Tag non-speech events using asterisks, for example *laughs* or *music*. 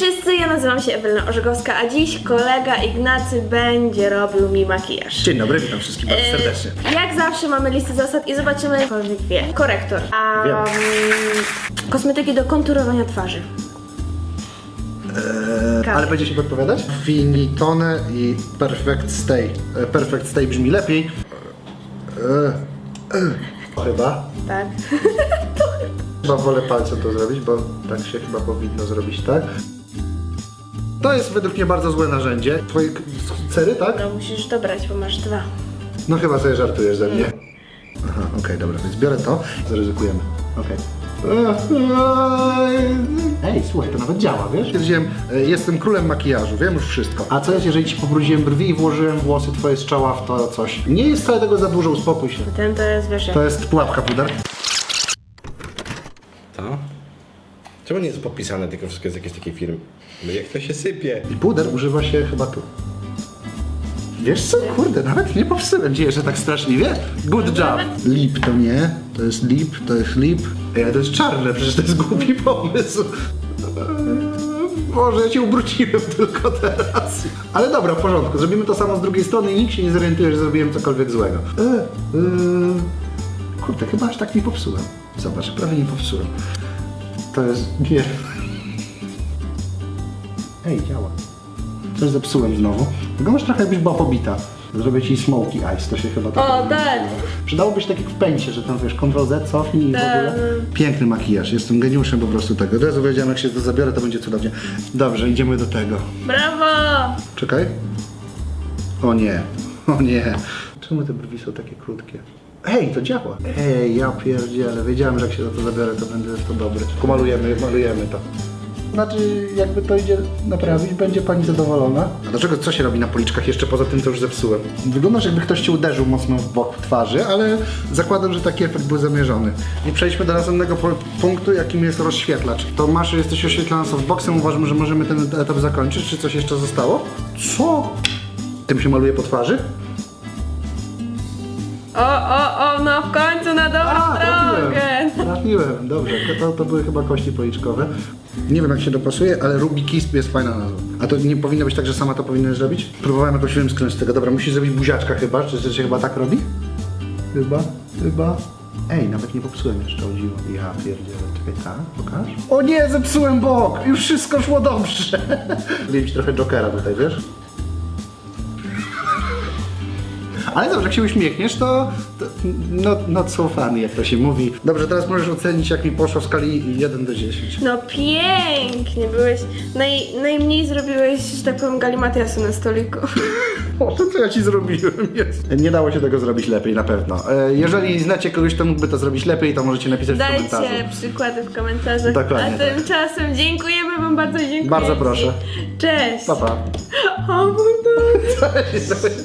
wszyscy, ja nazywam się Ewelina Orzegowska, a dziś kolega Ignacy będzie robił mi makijaż. Dzień dobry, witam wszystkich bardzo E, serdecznie. Jak zawsze mamy listę zasad i zobaczymy, cokolwiek wie. Korektor. A Wiem. mm, kosmetyki do konturowania twarzy. E, ale będzie się podpowiadać? Finitone i Perfect Stay. E, Perfect Stay brzmi lepiej. E, e, chyba. Tak. Chyba wolę palcem to zrobić, bo tak się chyba powinno zrobić, tak? To jest według mnie bardzo złe narzędzie. Twoje k- cery, tak? No musisz dobrać, bo masz dwa. No chyba sobie żartujesz ze mnie. Aha, okej, dobra, więc biorę to. Zaryzykujemy. Okej. Ej, słuchaj, to nawet działa, wiesz? Stwierdziłem, e, jestem królem makijażu, wiem już wszystko. A co jest, jeżeli ci pobrudziłem brwi i włożyłem włosy twoje z czoła w to coś? Nie jest wcale tego za dużo, uspokój się. Ten to jest, wiesz, jak... To jest pułapka puder. To? Czemu nie jest podpisane, tylko wszystko jest jakieś takie firmy? No jak to się sypie? I puder używa się chyba tu. Wiesz co? Kurde, nawet nie popsułem dzieje, że tak straszliwie. Good job. Lip to nie, to jest lip, to jest lip. Ej, ale to jest czarne, przecież to jest głupi pomysł. Eee, Boże, ja cię ubrudziłem tylko teraz. Ale dobra, w porządku, zrobimy to samo z drugiej strony i nikt się nie zorientuje, że zrobiłem cokolwiek złego. E, e, kurde, chyba aż tak nie popsułem. Zobacz, prawie nie popsułem. To jest... Nie. Ej, działa. Coś zepsułem znowu. Wyglądasz trochę jakbyś była pobita. Zrobię ci smoky eyes, to się chyba tak O, tak. Przydałoby się tak jak w pęcie, że tam wiesz, Ctrl Z, cofnij i w ogóle. Piękny makijaż, jestem geniuszem po prostu tego. Od razu wiedziałem, jak się to zabiorę, to będzie cudownie. Dobrze, idziemy do tego. Brawo! Czekaj. O nie, o nie. Czemu te brwi są takie krótkie? Ej, to działa. Ej, ja pierdzielę, wiedziałem, że jak się za to zabiorę, to będę to dobry. Malujemy, malujemy to. Znaczy, jakby to idzie naprawić, będzie pani zadowolona. A dlaczego, co się robi na policzkach jeszcze poza tym, co już zepsułem? Wyglądasz jakby ktoś ci uderzył mocno w bok twarzy, ale zakładam, że taki efekt był zamierzony. I przejdźmy do następnego punktu, jakim jest rozświetlacz. To masz, jesteś oświetlana softboxem, uważam, że możemy ten etap zakończyć. Czy coś jeszcze zostało? Co? Tym się maluje po twarzy? O, o, o, no w końcu na dobrą drogę! trafiłem. Trafiłem, dobrze. To, to były chyba kości policzkowe. Nie wiem jak się dopasuje, ale Ruby Kiss jest fajna nazwa. A to nie powinno być tak, że sama to powinnaś zrobić? Próbowałem jakoś wymsknąć z tego. Dobra, musisz zrobić buziaczka chyba. Czy to się chyba tak robi? Chyba, chyba. Ej, nawet nie popsułem jeszcze, o dziwo. Ja pierdzielę. Czekaj, tak? Pokaż. O nie, zepsułem bok! Już wszystko szło dobrze. *laughs* Ci trochę Jokera tutaj, wiesz? Ale dobrze, jak się uśmiechniesz, to, to no, not so funny, jak to się mówi. Dobrze, teraz możesz ocenić, jak mi poszło w skali 1 do 10. No pięknie, byłeś, naj, najmniej zrobiłeś, że tak powiem, galimatiasu na stoliku. O, to co ja ci zrobiłem jest. Nie dało się tego zrobić lepiej, na pewno. E, Jeżeli znacie kogoś, kto mógłby to zrobić lepiej, to możecie napisać w komentarzu. Dajcie przykłady w komentarzach. Dokładnie A tak. tymczasem dziękujemy wam bardzo, dziękuję Bardzo proszę. Cześć! Pa, pa. O mój Boże. *laughs*